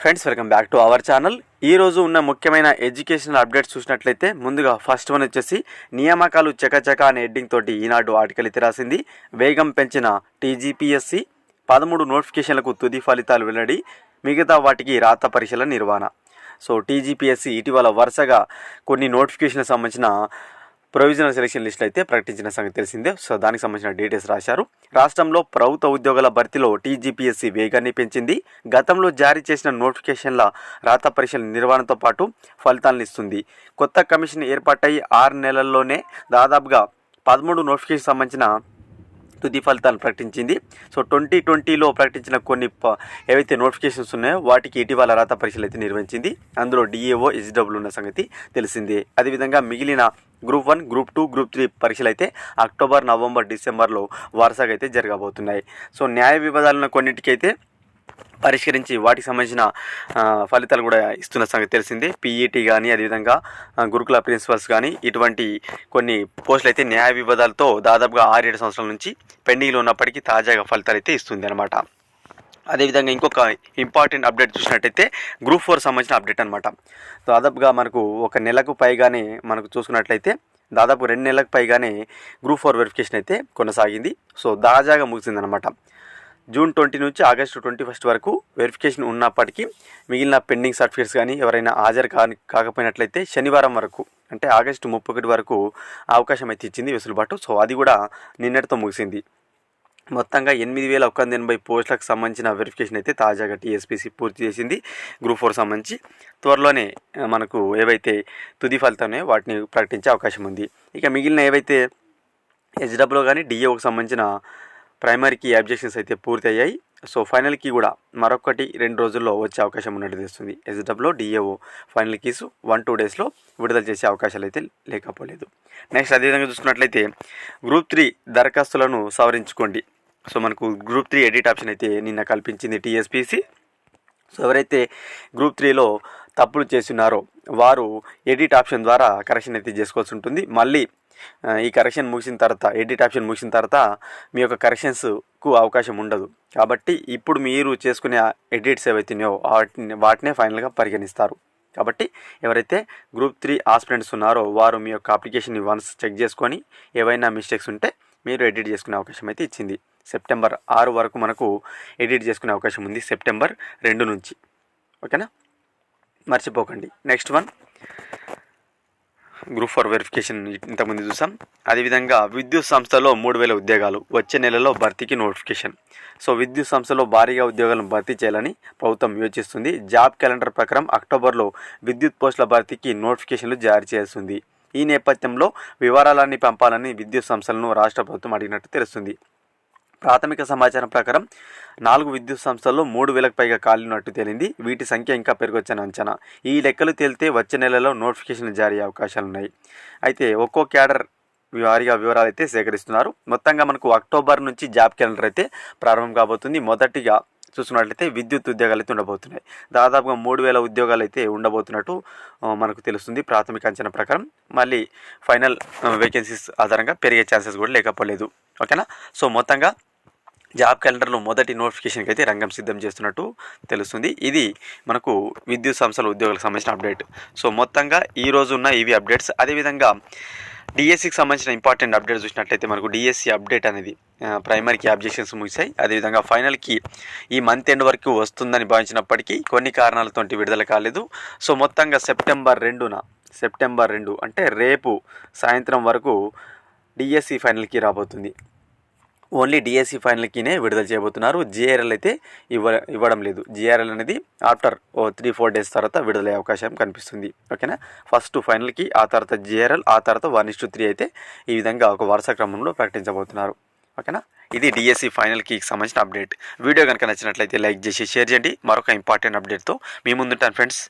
Friends welcome back to our channel ఈ రోజు ఉన్న ముఖ్యమైన ఎడ్యుకేషనల్ అప్డేట్స్ చూసినట్లయితే ముందుగా ఫస్ట్ వన్ వచ్చేసి నియామకాలు చకచక అనే హెడ్డింగ్ తోటి ఈనాడు ఆర్టికల్ ఇది రాసింది. వేగం పెంచిన టీజీపీఎస్సి పదమూడు నోటిఫికేషన్లకు తుది ఫలితాలు వెల్లడి మిగతా వాటికి రాత పరీక్షల నిర్వహణ. సో టీజీపీఎస్సి ఇటీవల వరుసగా కొన్ని నోటిఫికేషన్లకు సంబంధించిన ప్రొవిజనల్ సెలక్షన్ లిస్ట్ అయితే ప్రకటించిన సంగతి తెలిసిందే. సో దానికి సంబంధించిన డీటెయిల్స్ రాశారు. రాష్ట్రంలో ప్రభుత్వ ఉద్యోగాల భర్తీలో టీజీపీఎస్సీ వేగాన్ని పెంచింది. గతంలో జారీ చేసిన నోటిఫికేషన్ల రాత పరీక్షల నిర్వహణతో పాటు ఫలితాలను ఇస్తుంది. కొత్త కమిషన్ ఏర్పాటై ఆరు నెలల్లోనే దాదాపుగా పదమూడు నోటిఫికేషన్ సంబంధించిన తుది ఫలితాలు ప్రకటించింది. సో ట్వంటీ ట్వంటీలో ప్రకటించిన కొన్ని ఏవైతే నోటిఫికేషన్స్ ఉన్నాయో వాటికి ఇటీవల రాత పరీక్షలు అయితే నిర్వహించింది. అందులో డిఏఓ ఎస్డబ్ల్యూ ఉన్న సంగతి తెలిసిందే. అదేవిధంగా మిగిలిన group one group two group three పరీక్షలు అయితే అక్టోబర్ నవంబర్ డిసెంబర్లో వరుసగా అయితే జరగబోతున్నాయి. సో న్యాయ వివాదాలను కొన్నిటికైతే పరిష్కరించి వాటికి సంబంధించిన ఫలితాలు కూడా ఇస్తున్న సంగతి తెలిసిందే. పీఈటీ కానీ అదేవిధంగా గురుకుల ప్రిన్సిపల్స్ కానీ ఇటువంటి కొన్ని పోస్టులు అయితే న్యాయ వివాదాలతో దాదాపుగా ఆరేడు సంవత్సరాల నుంచి పెండింగ్లో ఉన్నప్పటికీ తాజాగా ఫలితాలు అయితే ఇస్తుంది అనమాట అదేవిధంగా ఇంకొక ఇంపార్టెంట్ అప్డేట్ చూసినట్టయితే గ్రూప్ ఫోర్ సంబంధించిన అప్డేట్ అనమాట దాదాపుగా మనకు ఒక నెలకు పైగానే మనకు చూసుకున్నట్లయితే దాదాపు రెండు నెలలకు పైగానే గ్రూప్ ఫోర్ వెరిఫికేషన్ అయితే కొనసాగింది. సో తాజాగా ముగిసిందనమాట జూన్ ట్వంటీ నుంచి ఆగస్టు ట్వంటీ ఫస్ట్ వరకు వెరిఫికేషన్ ఉన్నప్పటికీ మిగిలిన పెండింగ్ సర్టిఫికేట్స్ కానీ ఎవరైనా హాజరు కా కాకపోయినట్లయితే శనివారం వరకు అంటే ఆగస్టు ముప్పై ఒకటి వరకు అవకాశం అయితే ఇచ్చింది వెసులుబాటు. సో అది కూడా నిన్నటితో ముగిసింది. మొత్తంగా ఎనిమిది వేల ఒక వంద ఎనభై పోస్టులకు సంబంధించిన వెరిఫికేషన్ అయితే తాజాగా టీఎస్పీసీ పూర్తి చేసింది. గ్రూప్ ఫోర్ సంబంధించి త్వరలోనే మనకు ఏవైతే తుది ఫలితం వాటిని ప్రకటించే అవకాశం ఉంది. ఇక మిగిలిన ఏవైతే హెచ్డబ్ల్యూ కానీ డిఏఓకి సంబంధించిన ప్రైమరీకి అబ్జెక్షన్స్ అయితే పూర్తి అయ్యాయి సో ఫైనల్కి కూడా మరొకటి రెండు రోజుల్లో వచ్చే అవకాశం ఉన్నట్టు తెలుస్తుంది. HW DAO final keys one two డేస్లో విడుదల చేసే అవకాశాలు అయితే లేకపోలేదు. నెక్స్ట్ అదేవిధంగా చూసుకున్నట్లయితే గ్రూప్ త్రీ దరఖాస్తులను సవరించుకోండి. సో మనకు గ్రూప్ త్రీ ఎడిట్ ఆప్షన్ అయితే నిన్న కల్పించింది టీఎస్పీసీ. సో ఎవరైతే గ్రూప్ త్రీలో తప్పులు చేస్తున్నారో వారు ఎడిట్ ఆప్షన్ ద్వారా కరెక్షన్ అయితే చేసుకోవాల్సి ఉంటుంది. మళ్ళీ ఈ కరెక్షన్ ముగిసిన తర్వాత ఎడిట్ ఆప్షన్ ముగిసిన తర్వాత మీ యొక్క కరెక్షన్స్కు అవకాశం ఉండదు. కాబట్టి ఇప్పుడు మీరు చేసుకునే ఎడిట్స్ ఏవైతున్నాయో వాటిని వాటినే ఫైనల్గా పరిగణిస్తారు. కాబట్టి ఎవరైతే గ్రూప్ త్రీ ఆస్పిరెంట్స్ ఉన్నారో వారు మీ యొక్క అప్లికేషన్ని వన్స్ చెక్ చేసుకొని ఏవైనా మిస్టేక్స్ ఉంటే మీరు ఎడిట్ చేసుకునే అవకాశం అయితే ఇచ్చింది. సెప్టెంబర్ ఆరు వరకు మనకు ఎడిట్ చేసుకునే అవకాశం ఉంది సెప్టెంబర్ రెండు నుంచి. ఓకేనా? మర్చిపోకండి. Next one. Group four verification ఇంతకుముందు చూసాం. అదేవిధంగా విద్యుత్ సంస్థలో మూడు వేల ఉద్యోగాలు వచ్చే నెలలో భర్తీకి నోటిఫికేషన్. సో విద్యుత్ సంస్థలో భారీగా ఉద్యోగాలను భర్తీ చేయాలని ప్రభుత్వం యోచిస్తుంది. జాబ్ క్యాలెండర్ ప్రకారం అక్టోబర్లో విద్యుత్ పోస్టుల భర్తీకి నోటిఫికేషన్లు జారీ చేస్తుంది ఈ నేపథ్యంలో వివరాలన్నీ పంపాలని విద్యుత్ సంస్థలను రాష్ట్ర ప్రభుత్వం అడిగినట్టు తెలుస్తుంది. ప్రాథమిక సమాచారం ప్రకారం నాలుగు విద్యుత్ సంస్థల్లో మూడు వేలకు పైగా కాలినట్టు తేలింది. వీటి సంఖ్య ఇంకా పెరగొచ్చని అంచనా. ఈ లెక్కలు తేలితే వచ్చే నెలలో నోటిఫికేషన్ జారీ అవకాశాలు ఉన్నాయి అయితే ఒక్కో క్యాడర్ వారిగా వివరాలు అయితే సేకరిస్తున్నారు. మొత్తంగా మనకు అక్టోబర్ నుంచి జాబ్ క్యాలెండర్ అయితే ప్రారంభం కాబోతుంది. మొదటిగా చూసుకున్నట్లయితే విద్యుత్ ఉద్యోగాలు అయితే ఉండబోతున్నాయి. దాదాపుగా మూడు వేల ఉద్యోగాలు అయితే ఉండబోతున్నట్టు మనకు తెలుస్తుంది ప్రాథమిక అంచనా ప్రకారం. మళ్ళీ ఫైనల్ వేకెన్సీస్ ఆధారంగా పెరిగే ఛాన్సెస్ కూడా లేకపోలేదు. ఓకేనా? సో మొత్తంగా జాబ్ క్యాలెండర్లో మొదటి నోటిఫికేషన్కి అయితే రంగం సిద్ధం చేస్తున్నట్టు తెలుస్తుంది. ఇది మనకు విద్యుత్ సంస్థల ఉద్యోగులకు సంబంధించిన అప్డేట్. సో మొత్తంగా ఈరోజు ఉన్న ఇవి అప్డేట్స్. అదేవిధంగా డిఎస్సికి సంబంధించిన ఇంపార్టెంట్ అప్డేట్ చూసినట్లయితే మనకు డిఎస్సి అప్డేట్ అనేది ప్రైమరీకి అబ్జెక్షన్స్ ముగిశాయి. అదేవిధంగా ఫైనల్కి ఈ మంత్ ఎండ్ వరకు వస్తుందని భావించినప్పటికీ కొన్ని కారణాలతో విడుదల కాలేదు. సో మొత్తంగా సెప్టెంబర్ రెండున సెప్టెంబర్ రెండు అంటే రేపు సాయంత్రం వరకు డిఎస్సి ఫైనల్కి రాబోతుంది. ఓన్లీ డిఎస్సి ఫైనల్కినే విడుదల చేయబోతున్నారు. జిఆర్ఎల్ అయితే ఇవ్వ ఇవ్వడం లేదు. జిఆర్ఎల్ అనేది ఆఫ్టర్ ఓ త్రీ ఫోర్ డేస్ తర్వాత విడుదలయ్యే అవకాశం కనిపిస్తుంది. ఓకేనా? ఫస్ట్ ఫైనల్కి ఆ తర్వాత జిఆర్ఎల్ ఆ తర్వాత వన్ ఇస్ త్రీ అయితే ఈ విధంగా ఒక వరుస క్రమంలో ప్రకటించబోతున్నారు. ఓకేనా? ఇది డిఎస్సి ఫైనల్కి సంబంధించిన అప్డేట్. వీడియో కనుక నచ్చినట్లయితే లైక్ చేసి షేర్ చేయండి. మరొక ఇంపార్టెంట్ అప్డేట్తో మీ ముందుంటాను ఫ్రెండ్స్.